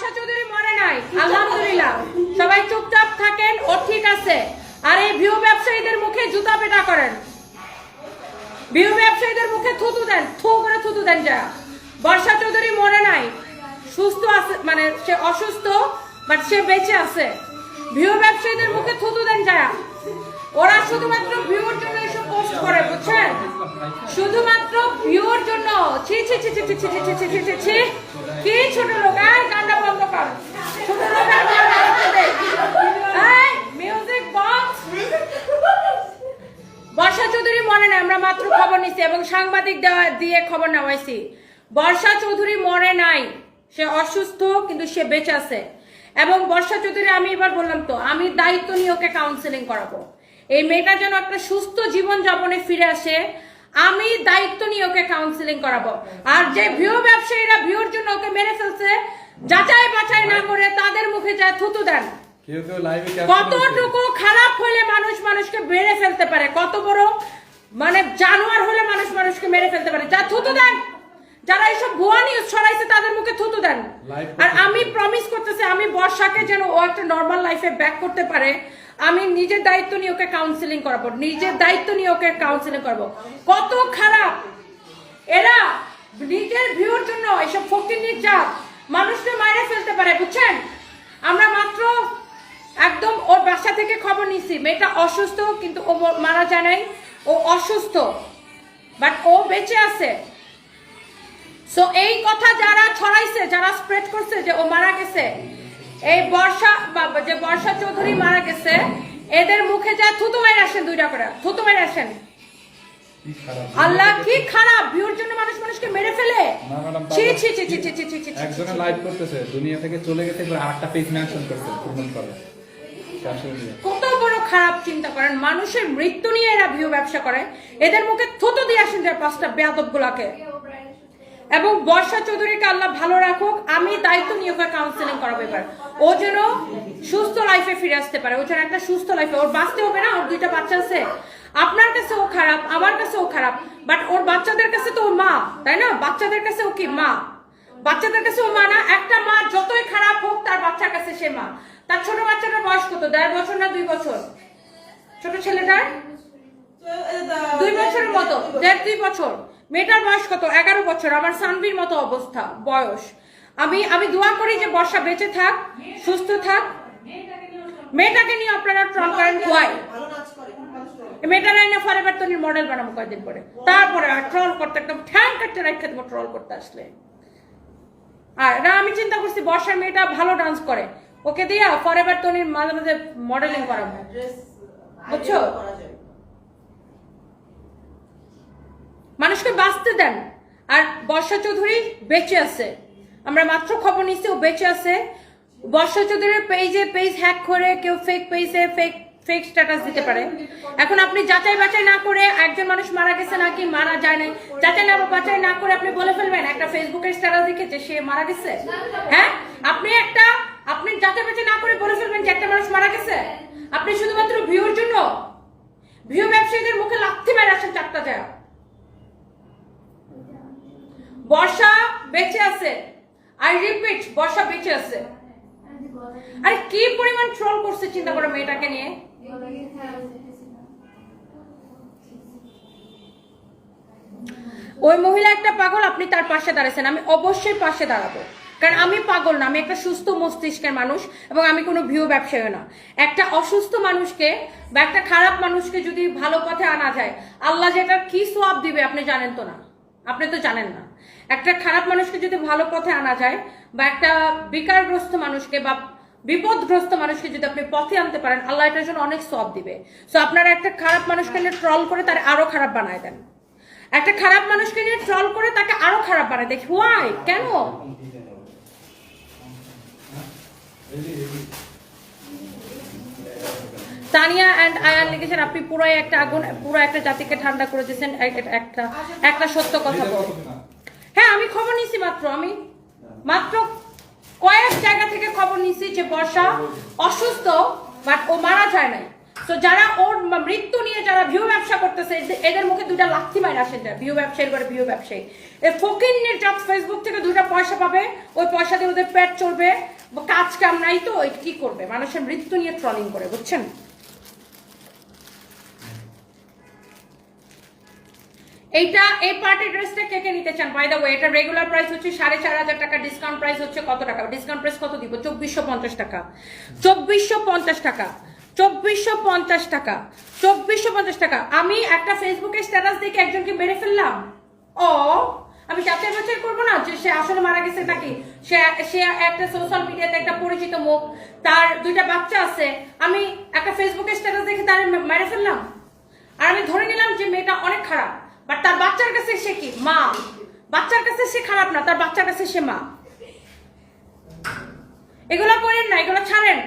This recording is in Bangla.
বর্ষা চৌধুরী মরে নাই আলহামদুলিল্লাহ সবাই চুপচাপ থাকেন ও ঠিক আছে আর এই ভিউ ব্যবসায়ীদের মুখে জুতা পেটা করেন ভিউ ব্যবসায়ীদের মুখে থুতু দেন থু করে থুতু দেন যা বর্ষা চৌধুরী মরে নাই সুস্থ আছে মানে সে অসুস্থ বাট সে বেঁচে আছে ভিউ ব্যবসায়ীদের মুখে থুতু দেন যা ওরা শুধুমাত্র ভিউর জন্য এসব পোস্ট করে বুঝছেন শুধুমাত্র ভিউর জন্য ছি ছি ছি ছি ছি ছি ছি ছি ছি ছি কি ছোট লোক? আয় কান্না বন্ধ কর। ছোট লোক আর বর্ষা চৌধুরী মনে নেই, আমরা মাত্র খবর নিছি এবং সাংবাদিক দিয়ে খবর নেওয়াইছি। বর্ষা চৌধুরী মরে নাই। সে অসুস্থ, কিন্তু সে বেঁচে আছে। এবং বর্ষা চৌধুরী, আমি এবার বললাম তো, আমি দায়িত্ব নিয়ে ওকে কাউন্সিলিং করাবো। এই মেয়েটা যেন একটা সুস্থ জীবন যাপনে ফিরে আসে আমি দায়িত্ব নিয়ে ওকে কাউন্সিলিং করাবো। আর যে ভিউ ব্যবসায়ীরা ভিউর জন্য ওকে মেরে ফেলছে যাচাই বাছাই না করে তাদের মুখে যায় থুতু দেন। কতটুকু খারাপ হলে মানুষ মানুষকে মেরে ফেলতে পারে? কত বড় মানে জানোয়ার হলে মানুষ মানুষকে মেরে ফেলতে পারে? যা থুতু দেন। যারা এইসব ভুয়া নিউজ ছড়াইছে তাদের মুখে থুতু দেন। আর আমি প্রমিস করতেছি আমি বর্ষাকে যেন ও একটা নর্মাল লাইফে ব্যাক করতে পারে। আমি নিজের দায়িত্ব নিয়ে ওকে কাউন্সিলিং করাবো, নিজের দায়িত্ব নিয়ে ওকে কাউন্সিলিং করব। কত খারাপ। এরা নিজের ভিউর জন্য এসব ফকির নির্যাত, মানুষকে মাইরে ফেলতে পারে, বুঝছেন? আমরা মাত্র একদম ওর বাসা থেকে খবর নিছি, মেয়েটা অসুস্থ, কিন্তু ও মারা যায় নাই, ও অসুস্থ। বাট ও বেঁচে আছে। সো এই কথা যারা ছড়াইছে, যারা স্প্রেড করছে যে ও মারা গেছে এই বর্ষা যে বর্ষা চৌধুরী মারা গেছে এদের মুখে যা থুতু মারি আসেন দুইটা করে। থুতু মারি আসেন। আল্লাহ কি খারাপ ভিউর জন্য মানুষ মানুষকে মেরে ফেলে? ছি একজনে লাইভ করতেছে দুনিয়া থেকে চলে গেছে পেজ মেনশন করতে প্রমাণ করে। কত বড় খারাপ চিন্তা করেন মানুষের মৃত্যু নিয়ে এরা ভিউ ব্যবসা করে। এদের মুখে থুতু দিয়ে আসেন যে পাঁচটা বেয়াদব গুলাকে এবং বর্ষা চৌধুরীকে আল্লাহ ভালো রাখুক। আমি দায়িত্ব নিয়ে ওকে কাউন্সিলিং করাবো এবার। ও যেন সুস্থ লাইফে ফিরে আসতে পারে। ও যেন একটা সুস্থ লাইফে ওর বাঁচতে হবে না ওর দুইটা বাচ্চা আছে। আপনার কাছে ও খারাপ আমার কাছে ও খারাপ বাট ওর বাচ্চাদের কাছে তো ও মা তাই না? বাচ্চাদের কাছে ও কি মা? বাচ্চাদের কাছে ও মা না একটা মা যতই খারাপ হোক তার বাচ্চার কাছে সে মা। তার ছোট বাচ্চাটার বয়স কত? দেড় বছর না দুই বছর? ছোট ছেলেটার? দুই বছরের মতো দেড় দুই বছর। মেয়েটার বয়স কত? এগারো বছর। আমার সানভির মতো অবস্থা বয়স। আমি আমি দোয়া করি যে বর্ষা বেঁচে থাক সুস্থ থাক। মেয়েটাকে নিয়ে আপনারা ট্রল করেন করে করে। মেয়েটা নাই না ফরেভার তনির মডেল বানাবো কয়েকদিন পরে। তারপরে ট্রল করতে একদম ঠ্যাং কাটতে রেখে দেবো ট্রল করতে আসলে। আর না আমি চিন্তা করছি বর্ষার মেয়েটা ভালো ডান্স করে। ওকে দিয়া ফরেভার তনির মাঝে মাঝে মডেলিং করাবো। Dress বুঝছ? idea করা যায়। মানুষকে বাঁচতে দেন। আর বর্ষা চৌধুরী বেঁচে আছে। আমরা মাত্র খবর নিচ্ছি, ও বেঁচে আছে। বর্ষা চৌধুরীর পেজে পেজ হ্যাক করে কেউ ফেক পেজে ফেক ফেক স্ট্যাটাস দিতে পারে। এখন আপনি যাচাই বাছাই না করে একজন মানুষ মারা গেছে নাকি মারা যায় নাই, যাচাই না বাছাই না করে আপনি বলে ফেলবেন, একটা ফেসবুকের স্ট্যাটাস দেখেছে, সে মারা গেছে? হ্যাঁ? আপনি একটা, আপনি যাচাই বাছাই না করে বলে ফেলবেন যে একটা মানুষ মারা গেছে? আপনি শুধুমাত্র ভিউর জন্য ভিউ ব্যবসায়ীদের মুখে লাথি মেরে আসেন চারটা যায় বর্ষা বেঁচে আছে। আই রিপিট বর্ষা বেঁচে আছে। আর কি পরিমাণ ট্রল করছে চিন্তা করে মেয়েটাকে নিয়ে। ওই মহিলা একটা পাগল, আপনি তার পাশে দাঁড়াইছেন। আমি অবশ্যই পাশে দাঁড়াবো। কারণ আমি পাগল না, আমি একটা সুস্থ মস্তিষ্কের মানুষ এবং আমি কোনো ভিউ ব্যবসায়ী না। একটা অসুস্থ মানুষকে বা একটা খারাপ মানুষকে যদি ভালো পথে আনা যায়, আল্লাহ যে যেটা কি সোয়াব দিবে আপনি জানেন তো না। আপনি তো জানেন না। একটা খারাপ মানুষকে যদি ভালো পথে আনা যায়, বা একটা বিকারগ্রস্ত মানুষকে, বা বিপদগ্রস্ত মানুষকে যদি আপনি পথে আনতে পারেন, আল্লাহ এটার জন্য অনেক সব দিবে। সো আপনারা একটা খারাপ মানুষকে নিয়ে ট্রল করে তার আরও খারাপ বানায় দেন। একটা খারাপ মানুষকে নিয়ে ট্রল করে তাকে আরও খারাপ বানায় দেখি। ওয়াই কেন? তানিয়া অ্যান্ড আয়ান লিখেছেন, আপনি পুরো একটা আগুন পুরো একটা জাতিকে ঠান্ডা করে দিয়েছেন একটা একটা সত্য কথা বলে। হ্যাঁ আমি খবর নিছি মাত্র, আমি মাত্র কয়েক জায়গা থেকে খবর নিছি যে বর্ষা অসুস্থ, বাট ও মারা যায় নাই। তো যারা ওর মৃত্যু নিয়ে যারা ভিউ ব্যবসা করতেছে এদের- মুখে দুইটা লাথি মাইরা আসেন যায়, ভিউ ব্যবসায়ীর করে ভিউ ব্যবসায়ী। এই ফকিন্নের জাত ফেসবুক থেকে দুইটা পয়সা পাবে, ওই পয়সা দিয়ে ওদের পেট চলবে, কাজ কাম নাই তো কি করবে? মানুষের মৃত্যু নিয়ে ট্রলিং করে, বুঝছেন? এইটা, এই পার্টি ড্রেসটা কে কে নিতে চান? বাই দ্য ওয়ে এটা রেগুলার প্রাইস হচ্ছে সাড়ে চার হাজার টাকা ডিসকাউন্ট প্রাইস হচ্ছে কত টাকা? ডিসকাউন্ট প্রাইস কত দিব? চব্বিশশো পঞ্চাশ টাকা। চব্বিশশো পঞ্চাশ টাকা। চব্বিশশো পঞ্চাশ টাকা। চব্বিশশো পঞ্চাশ টাকা। আমি একটা ফেসবুকে স্ট্যাটাস দেখে একজনকে মেরে ফেললাম। ও, আমি যাচাই বাছাই করব না, যে সে আসলে মারা গেছে নাকি? সে সে একটা সোশ্যাল মিডিয়াতে একটা পরিচিত মুখ, তার দুইটা বাচ্চা আছে। আমি একটা ফেসবুকে স্ট্যাটাস দেখে তার মেরে ফেললাম। আর আমি ধরে নিলাম যে মেয়েটা অনেক খারাপ। বাট তার বাচ্চার কাছে সে কি? মা। বাচ্চার কাছে সে খারাপ না, তার বাচ্চার কাছে সে মা। এগুলো করেন না, এগুলো ছাড়েন।